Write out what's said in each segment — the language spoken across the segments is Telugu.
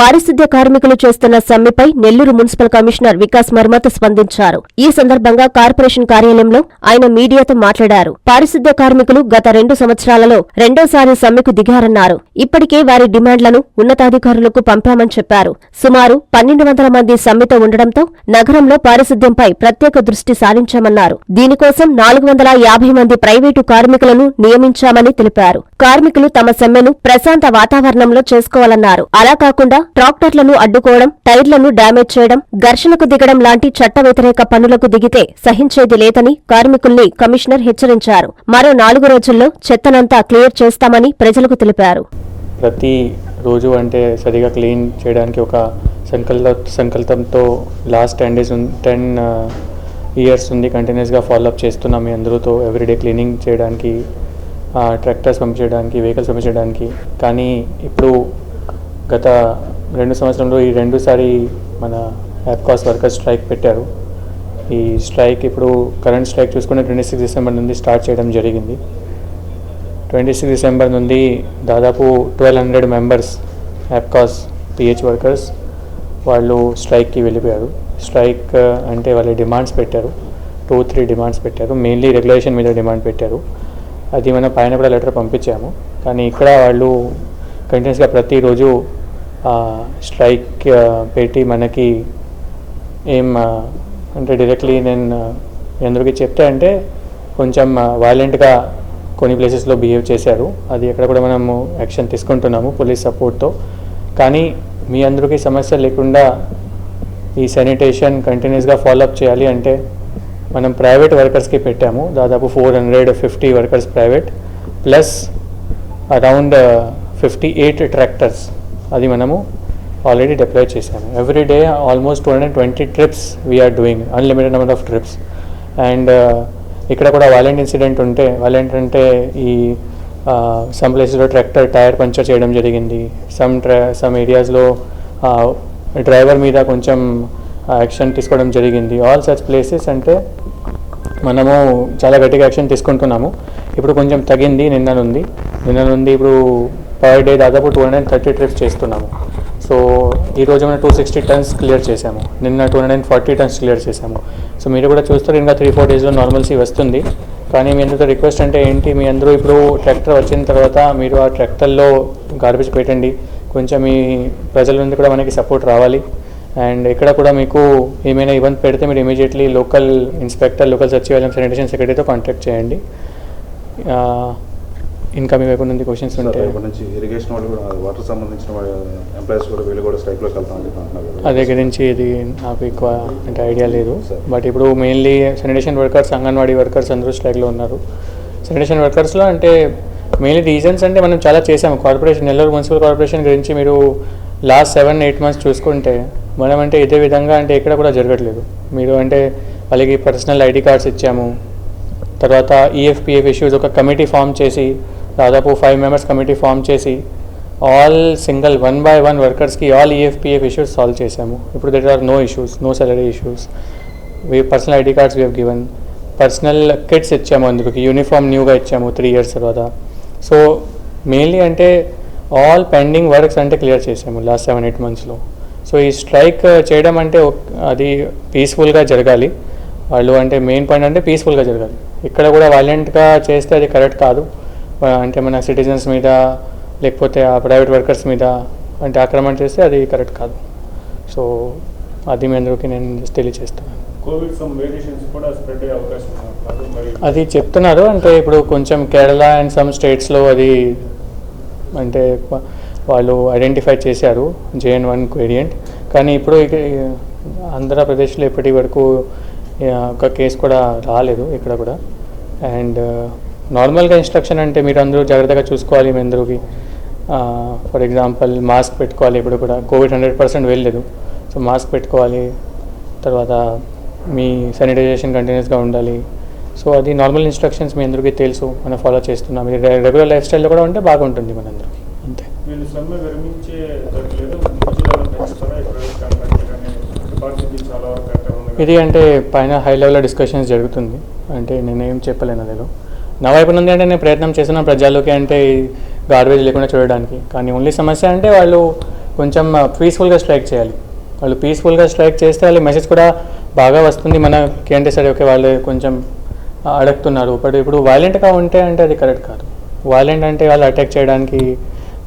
పారిశుద్ధ్య కార్మికులు చేస్తున్న సమ్మెపై నెల్లూరు మున్సిపల్ కమిషనర్ వికాస్ మర్మత్ స్పందించారు. ఈ సందర్భంగా కార్పొరేషన్ కార్యాలయంలో ఆయన మీడియాతో మాట్లాడారు. పారిశుద్ధ్య కార్మికులు గత రెండు సంవత్సరాలలో రెండోసారి సమ్మెకు దిగారన్నారు. ఇప్పటికే వారి డిమాండ్లను ఉన్నతాధికారులకు పంపామని చెప్పారు. సుమారు పన్నెండు వందల మంది సమ్మెతో ఉండడంతో నగరంలో పారిశుద్ధ్యంపై ప్రత్యేక దృష్టి సారించామన్నారు. దీనికోసం నాలుగు వందల యాభై మంది ప్రైవేటు కార్మికులను నియమించామని తెలిపారు. కార్మికులు తమ సమ్మెను ప్రశాంత వాతావరణంలో చేసుకోవాలన్నారు. అలా కాకుండా ట్రాక్టర్లను అడ్డుకోవడం టైర్లను డ్యామేజ్ చేయడం ఘర్షణకు దిగడం లాంటి చట్ట వ్యతిరేక పనులకు దిగితే సహించేది లేదని కార్మికుల్ని కమిషనర్ హెచ్చరించారు. మరో నాలుగు రోజుల్లో చెత్తనంతా క్లియర్ చేస్తామని ప్రజలకు తెలిపారు. ప్రతి రోజు అంటే సరిగా క్లీన్ చేయడానికి ఒక సంకల్ప సంకల్పంతో last ten days ten years ఉంది కంటిన్యూస్గా ఫాలోఅప్ చేస్తున్నాం మీ అందరితో ఎవ్రీడే క్లీనింగ్ చేయడానికి ట్రాక్టర్స్ పంపించడానికి వెహికల్స్ పంపించడానికి. కానీ ఇప్పుడు గత రెండు సంవత్సరంలో ఈ రెండుసారి మన యాప్కాస్ వర్కర్స్ స్ట్రైక్ పెట్టారు. ఈ స్ట్రైక్ ఇప్పుడు కరెంట్ స్ట్రైక్ చూసుకుంటే ట్వంటీ సిక్స్ డిసెంబర్ నుండి స్టార్ట్ చేయడం జరిగింది. ట్వంటీ సిక్స్ డిసెంబర్ నుండి దాదాపు twelve hundred members APCOS PH workers వాళ్ళు స్ట్రైక్కి వెళ్ళిపోయారు. స్ట్రైక్ uh, అంటే వాళ్ళు డిమాండ్స్ పెట్టారు. టూ త్రీ డిమాండ్స్ పెట్టారు. మెయిన్లీ రెగ్యులేషన్ మీద డిమాండ్ పెట్టారు. అది మనం పైన కూడా లెటర్ పంపించాము. కానీ ఇక్కడ వాళ్ళు కంటిన్యూస్గా ప్రతిరోజు స్ట్రైక్ పెట్టి మనకి ఏం అంటే డైరెక్ట్లీ నేను ఎందుకు చెప్తే అంటే కొంచెం వైలెంట్గా కొన్ని ప్లేసెస్లో బిహేవ్ చేశారు. అది ఎక్కడ కూడా మనము యాక్షన్ తీసుకుంటున్నాము పోలీస్ సపోర్ట్తో కానీ మీ అందరికీ సమస్య లేకుండా ఈ శానిటేషన్ కంటిన్యూస్గా ఫాలోఅప్ చేయాలి అంటే మనం ప్రైవేట్ వర్కర్స్కి పెట్టాము. దాదాపు four hundred fifty workers private plus around fifty eight tractors అది మనము ఆల్రెడీ డిప్లాయ్ చేశాము. Every day almost two hundred twenty trips we're doing unlimited number of trips and ఇక్కడ కూడా వాలెంట్ ఇన్సిడెంట్ ఉంటే వాలెంట్ అంటే ఈ సమ్ ప్లేసెస్లో ట్రాక్టర్ టైర్ పంచర్ చేయడం జరిగింది. సమ్ ట్రా సమ్ ఏరియాస్లో డ్రైవర్ మీద కొంచెం యాక్షన్ తీసుకోవడం జరిగింది. ఆల్ సచ్ ప్లేసెస్ అంటే మనము చాలా గట్టిగా యాక్షన్ తీసుకుంటున్నాము. ఇప్పుడు కొంచెం తగ్గింది నిన్న నుండి. నిన్న నుండి ఇప్పుడు పర్ డే దాదాపు టూ హండ్రెడ్ థర్టీ ట్రిప్స్ చేస్తున్నాము. సో ఈ రోజు మనం టూ సిక్స్టీ టన్స్ క్లియర్ చేశాము. నిన్న two hundred forty tons clear చేశాము. సో మీరు కూడా చూస్తారు ఇంకా త్రీ ఫోర్ డేస్లో నార్మల్సీ వస్తుంది. కానీ మీ అందరితో రిక్వెస్ట్ అంటే ఏంటి? మీ అందరూ ఇప్పుడు ట్రాక్టర్ వచ్చిన తర్వాత మీరు ఆ ట్రాక్టర్లో గార్బేజ్ పెట్టండి. కొంచెం మీ ప్రజల నుండి కూడా మనకి సపోర్ట్ రావాలి. అండ్ ఇక్కడ కూడా మీకు ఏమైనా ఇబ్బంది పెడితే మీరు ఇమీడియట్లీ లోకల్ ఇన్స్పెక్టర్ లోకల్ సచివాలయం శానిటేషన్ సెక్రటరీతో కాంటాక్ట్ చేయండి. మీ వైపు నుండి క్వశ్చన్స్ సార్ ఉంటే. రేపటి నుంచి ఇరిగేషన్ వాళ్ళు కూడా వాటర్ సంబంధించిన ఎంప్లాయీస్ కూడా వీళ్ళు కూడా స్ట్రైక్లోకి వెళ్తామని కదా. అదే గురించి ఇది నాకు ఎక్కువ అంటే ఐడియా లేదు. బట్ ఇప్పుడు mainly sanitation workers Anganwadi workers అందరూ స్ట్రైక్లో ఉన్నారు. శానిటేషన్ వర్కర్స్లో అంటే మెయిన్లీ రీజన్స్ అంటే మనం చాలా చేసాము కార్పొరేషన్ నెల్లూరు మున్సిపల్ కార్పొరేషన్ గురించి మీరు లాస్ట్ సెవెన్ ఎయిట్ మంత్స్ చూసుకుంటే మనం అంటే ఇదే విధంగా అంటే ఎక్కడ కూడా జరగట్లేదు. మీరు అంటే వాళ్ళకి పర్సనల్ ఐడి కార్డ్స్ ఇచ్చాము. తర్వాత E E F P F issues ఒక కమిటీ ఫామ్ చేసి దాదాపు ఫైవ్ మెంబర్స్ కమిటీ ఫామ్ చేసి all single one by one వర్కర్స్కి all E F P F issues solve చేసాము ఇప్పుడు that are no issues no salary issues we personal ID cards we have given personal kits ఇచ్చాము అందుకు యూనిఫామ్ న్యూగా ఇచ్చాము త్రీ ఇయర్స్ తర్వాత. సో మెయిన్లీ అంటే ఆల్ పెండింగ్ వర్క్స్ అంటే క్లియర్ చేసాము లాస్ట్ సెవెన్ ఎయిట్ మంత్స్లో సో ఈ స్ట్రైక్ చేయడం అంటే అది పీస్ఫుల్గా జరగాలి. వాళ్ళు అంటే మెయిన్ పాయింట్ అంటే పీస్ఫుల్గా జరగాలి. ఇక్కడ కూడా వైలెంట్గా చేస్తే అది కరెక్ట్ కాదు. అంటే మన సిటిజన్స్ మీద లేకపోతే ఆ ప్రైవేట్ వర్కర్స్ మీద అంటే ఆక్రమణ చేస్తే అది కరెక్ట్ కాదు. సో అది మీ అందరికీ నేను మరి అది చెప్తున్నారు అంటే ఇప్పుడు కొంచెం కేరళ అండ్ సమ్ స్టేట్స్లో అది అంటే వాళ్ళు ఐడెంటిఫై చేశారు జేఎన్ వన్ వేరియంట్ కానీ ఇప్పుడు ఇక ఆంధ్రప్రదేశ్లో ఇప్పటి వరకు ఒక కేసు కూడా రాలేదు ఇక్కడ కూడా. అండ్ నార్మల్గా ఇన్స్ట్రక్షన్ అంటే మీరు అందరూ జాగ్రత్తగా చూసుకోవాలి మీ అందరికి. ఫర్ ఎగ్జాంపుల్ మాస్క్ పెట్టుకోవాలి ఇప్పుడు కూడా. కోవిడ్ హండ్రెడ్ పర్సెంట్ వెళ్ళలేదు. సో మాస్క్ పెట్టుకోవాలి. తర్వాత మీ శానిటైజేషన్ కంటిన్యూస్గా ఉండాలి. సో అది నార్మల్ ఇన్స్ట్రక్షన్స్ మీ అందరికీ తెలుసు. మనం ఫాలో చేస్తున్నాం. ఇది రెగ్యులర్ లైఫ్ స్టైల్లో కూడా ఉంటే బాగుంటుంది మనందరికీ అంతే. ఇది అంటే పైన హై లెవెల్లో డిస్కషన్స్ జరుగుతుంది. అంటే నేనేం చెప్పలేను అదిలో. నా వైపు నుండి అంటే నేను ప్రయత్నం చేసిన ప్రజలకి అంటే గార్బేజ్ లేకుండా చూడడానికి. కానీ ఓన్లీ సమస్య అంటే వాళ్ళు కొంచెం పీస్ఫుల్గా స్ట్రైక్ చేయాలి. వాళ్ళు పీస్ఫుల్గా స్ట్రైక్ చేస్తే వాళ్ళ మెసేజ్ కూడా బాగా వస్తుంది మనకి అంటే సరే ఓకే వాళ్ళు కొంచెం అడుగుతున్నారు. బట్ ఇప్పుడు వైలెంట్గా ఉంటే అంటే అది కరెక్ట్ కాదు. వైలెంట్ అంటే వాళ్ళు అటాక్ చేయడానికి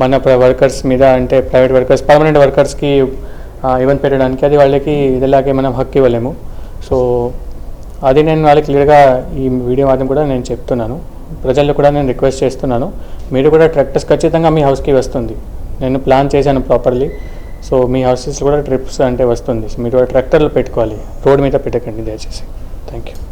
మన వర్కర్స్ మీద అంటే ప్రైవేట్ వర్కర్స్ పర్మనెంట్ వర్కర్స్కి ఈవెంట్ పెట్టడానికి అది వాళ్ళకి ఇదిలాగే మనం హక్కు ఇవ్వలేము. సో అది నేను వాళ్ళకి క్లియర్గా ఈ వీడియో మాత్రం కూడా నేను చెప్తున్నాను. ప్రజల్లో కూడా నేను రిక్వెస్ట్ చేస్తున్నాను. మీరు కూడా ట్రాక్టర్స్ ఖచ్చితంగా మీ హౌస్కి వస్తుంది. నేను ప్లాన్ చేశాను ప్రాపర్లీ. సో మీ హౌసెస్ కూడా ట్రిప్స్ అంటే వస్తుంది. సో మీరు ట్రాక్టర్లు పెట్టుకోవాలి. రోడ్ మీద పెట్టకండి దయచేసి. Thank you.